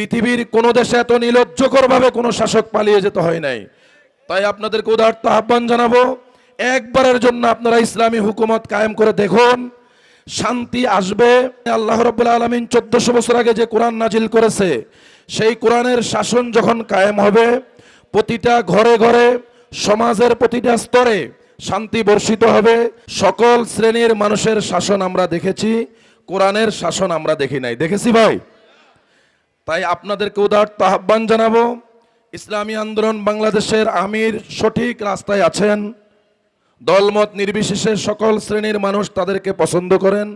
পৃথিবীর কোনো দেশে এত নির্লজ্জকরভাবে কোনো শাসক পালিয়ে যেতে হয় নাই। তাই আপনাদেরকে উদার্ত আহ্বান জানাব, একবারের জন্য আপনারা ইসলামী হুকুমত কায়েম করে দেখুন, শান্তি আসবে। আল্লাহ রব্বুল্লা আলমিন চোদ্দশো বছর আগে যে কোরআন নাজিল করেছে, সেই কোরআনের শাসন যখন কায়েম হবে, প্রতিটা ঘরে ঘরে, সমাজের প্রতিটা স্তরে শান্তি বর্ষিত হবে। সকল শ্রেণির মানুষের শাসন আমরা দেখেছি, কোরআনের শাসন আমরা দেখি নাই। দেখেছি ভাই? তাই আপনাদেরকে উদার্ত আহ্বান জানাব, ইসলামী আন্দোলন বাংলাদেশের আমির সঠিক রাস্তায় আছেন, দলমত নির্বিশেষে সকল শ্রেণির মানুষ তাদেরকে পছন্দ করেন,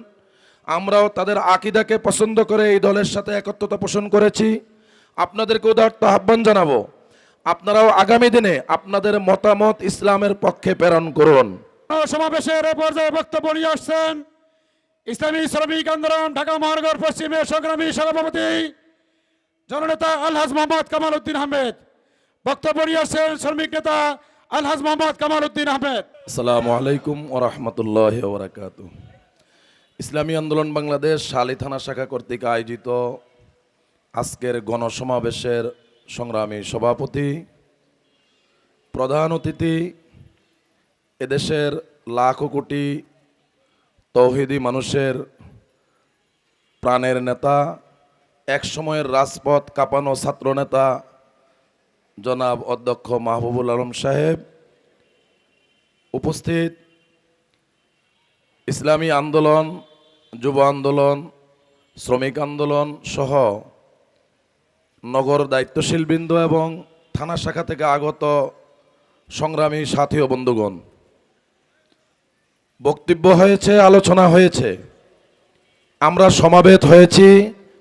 আমরাও তাদের আকিদাকে পছন্দ করে এই দলের সাথে একত্রতা পোষণ করেছি, আপনাদেরকে উদার্ত আহ্বান জানাব, আপনারাও আগামী দিনে আপনাদের মতামত ইসলামের পক্ষে প্রেরণ করুন। সমাবেশের পর্যায়ে বক্তব্য নিয়ে আসছেন ইসলামী শ্রমিক আন্দোলন, ঢাকা মহানগর পশ্চিমের সংগ্রামী সভাপতি জননেতা আলহাজ মোহাম্মদ কামাল উদ্দিন আহমেদ, বক্তব্য নিয়ে আসছেন শ্রমিক নেতা আলহাজ মোহাম্মদ কামাল উদ্দিন আহমেদ। আসসালামু আলাইকুম ও রহমতুল্লাহ ওবরাকাত ইসলামী আন্দোলন বাংলাদেশ শালী থানা শাখা কর্তৃক আয়োজিত আজকের গণসমাবেশের সংগ্রামী সভাপতি, প্রধান অতিথি, এদেশের লাখো কোটি তৌহিদি মানুষের প্রাণের নেতা এক সময়ের রাজপথ কাঁপানো ছাত্রনেতা জনাব অধ্যক্ষ মাহবুবুল আলম সাহেব উপস্থিত। ইসলামী আন্দোলন, যুব আন্দোলন, শ্রমিক আন্দোলন সহ নগর দায়িত্বশীল বৃন্দ এবং থানা শাখা থেকে আগত সংগ্রামী সাথী ও বন্ধুগণ, বক্তব্য হয়েছে, আলোচনা হয়েছে। আমরা সমাবেত হয়েছি।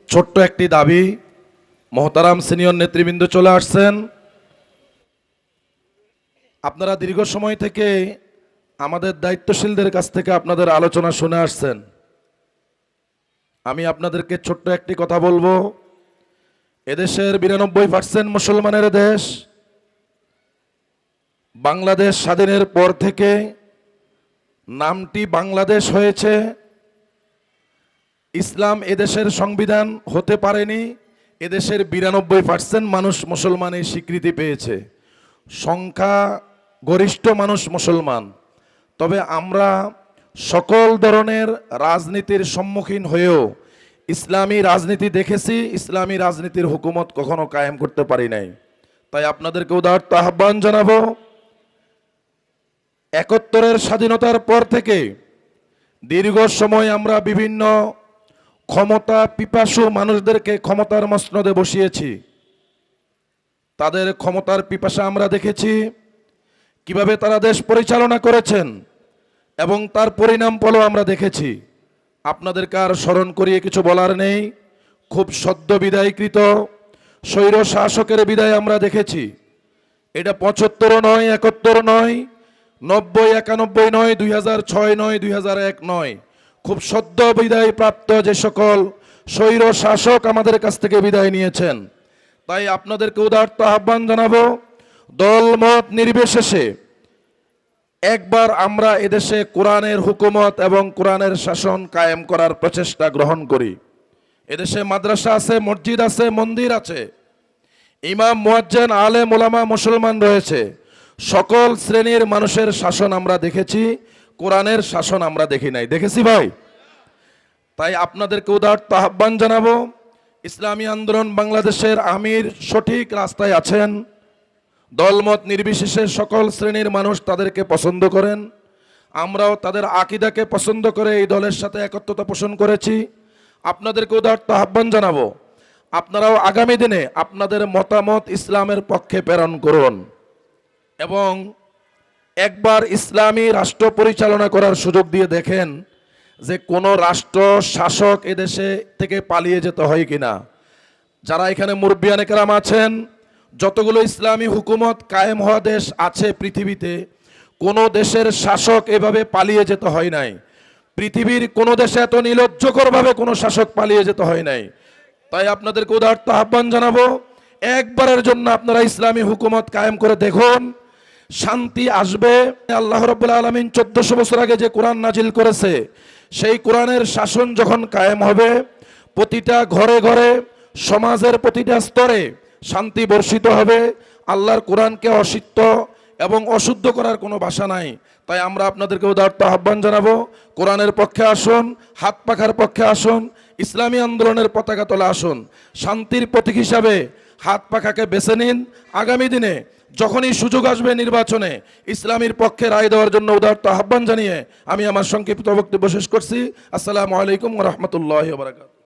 ছোট্ট একটি দাবি, মহতারাম সিনিয়র নেতৃবৃন্দ চলে আসছেন। আপনারা দীর্ঘ সময় থেকে আমাদের দায়িত্বশীলদের কাছ থেকে আপনাদের আলোচনা শুনে আসছেন। আমি আপনাদেরকে ছোট্ট একটি কথা বলব। এদেশের বিরানব্বই পার্সেন্ট মুসলমানের দেশ বাংলাদেশ স্বাধীনের পর থেকে নামটি বাংলাদেশ হয়েছে। ইসলাম এদেশের সংবিধান হতে পারেনি, এদেশের বিরানব্বই পার্সেন্ট মানুষ মুসলমানের স্বীকৃতি পেয়েছে। সংখ্যা গরিষ্ঠ মানুষ মুসলমান। তবে আমরা সকল ধরনের রাজনীতির সম্মুখীন হয়েও ইসলামী রাজনীতি দেখেছি, ইসলামী রাজনীতির হুকুমত কখনো কায়েম করতে পারি নাই। তাই আপনাদেরকে উদাহরণ আহ্বান জানাব, একাত্তরের স্বাধীনতার পর থেকে দীর্ঘ সময় আমরা বিভিন্ন ক্ষমতা পিপাসু মানুষদেরকে ক্ষমতার মসনদে বসিয়েছি। তাদের ক্ষমতার পিপাসা আমরা দেখেছি। কীভাবে তারা দেশ পরিচালনা করেছেন এবং তার পরিণাম ফলও আমরা দেখেছি। আপনাদেরকে আর স্মরণ করিয়ে কিছু বলার নেই। খুব সদ্য বিদায়কৃত স্বৈর শাসকের বিদায় আমরা দেখেছি। এটা পঁচাত্তরও নয়, একাত্তর নয়, নব্বই, একানব্বই নয়, দুই হাজার ছয় নয়, দুই হাজার এক নয়। খুব সদ্য বিদায় প্রাপ্ত যে সকল স্বৈর শাসক আমাদের কাছ থেকে বিদায় নিয়েছেন। তাই আপনাদেরকে উদার্ত আহ্বান জানাব দলমত নির্বিশেষে একবার আমরা এদেশে কোরআনের হুকুমত এবং কোরআনের শাসন কায়েম করার প্রচেষ্টা গ্রহণ করি। এদেশে মাদ্রাসা আছে, মসজিদ আছে, মন্দির আছে। ইমাম, মোয়াজ্জেন আলে মোলামা মুসলমান রয়েছে। সকল শ্রেণির মানুষের শাসন আমরা দেখেছি। কোরআনের শাসন আমরা দেখি নাই। দেখেছি ভাই? তাই আপনাদেরকে উদার্ত আহ্বান জানাব, ইসলামী আন্দোলন বাংলাদেশের আমির সঠিক রাস্তায় আছেন, দলমত নির্বিশেষে সকল শ্রেণির মানুষ তাদেরকে পছন্দ করেন, আমরাও তাদের আকিদাকে পছন্দ করে এই দলের সাথে একত্রতা পোষণ করেছি। আপনাদেরকে উদার্ত আহ্বান জানাব, আপনারাও আগামী দিনে আপনাদের মতামত ইসলামের পক্ষে প্রেরণ করুন এবং একবার ইসলামী রাষ্ট্র পরিচালনা করার সুযোগ দিয়ে দেখেন যে কোনো রাষ্ট্র শাসক এদেশে থেকে পালিয়ে যেতে হয় কিনা। যারা এখানে মুরব্বিয়ানে কেরাম আছেন, যতগুলো ইসলামী হুকুমত কায়েম হওয়া দেশ আছে পৃথিবীতে, কোনো দেশের শাসক এভাবে পালিয়ে যেতে হয় নাই। পৃথিবীর কোনো দেশে এত নির্লজ্জকরভাবে কোনো শাসক পালিয়ে যেতে হয় নাই। তাই আপনাদেরকে উদার্ত আহ্বান জানাব, একবারের জন্য আপনারা ইসলামী হুকুমত কায়েম করে দেখুন। শান্তি আসবে। আল্লাহ রব্বুল্লা আলমিন চোদ্দশো বছর আগে যে কোরআন নাজিল করেছে, সেই কোরআনের শাসন যখন কায়েম হবে, প্রতিটা ঘরে ঘরে, সমাজের প্রতিটা স্তরে শান্তি বর্ষিত হবে। আল্লাহর কোরআনকে অসিদ্ধ এবং অশুদ্ধ করার কোনো ভাষা নাই। তাই আমরা আপনাদেরকে উদার্ত আহ্বান জানাব, কোরআনের পক্ষে আসুন, হাত পাখার পক্ষে আসুন, ইসলামী আন্দোলনের পতাকা তোলা আসুন। শান্তির প্রতীক হিসাবে হাত পাখাকে বেছে নিন। আগামী দিনে যখনই সুযোগ আসবে নির্বাচনে ইসলামের পক্ষে রায় দেওয়ার জন্য উদারত আহ্বান জানিয়ে আমি আমার সংক্ষিপ্ত বক্তব্য শেষ করছি। আসসালামু আলাইকুম রহমতুল্লাহ বারাকাত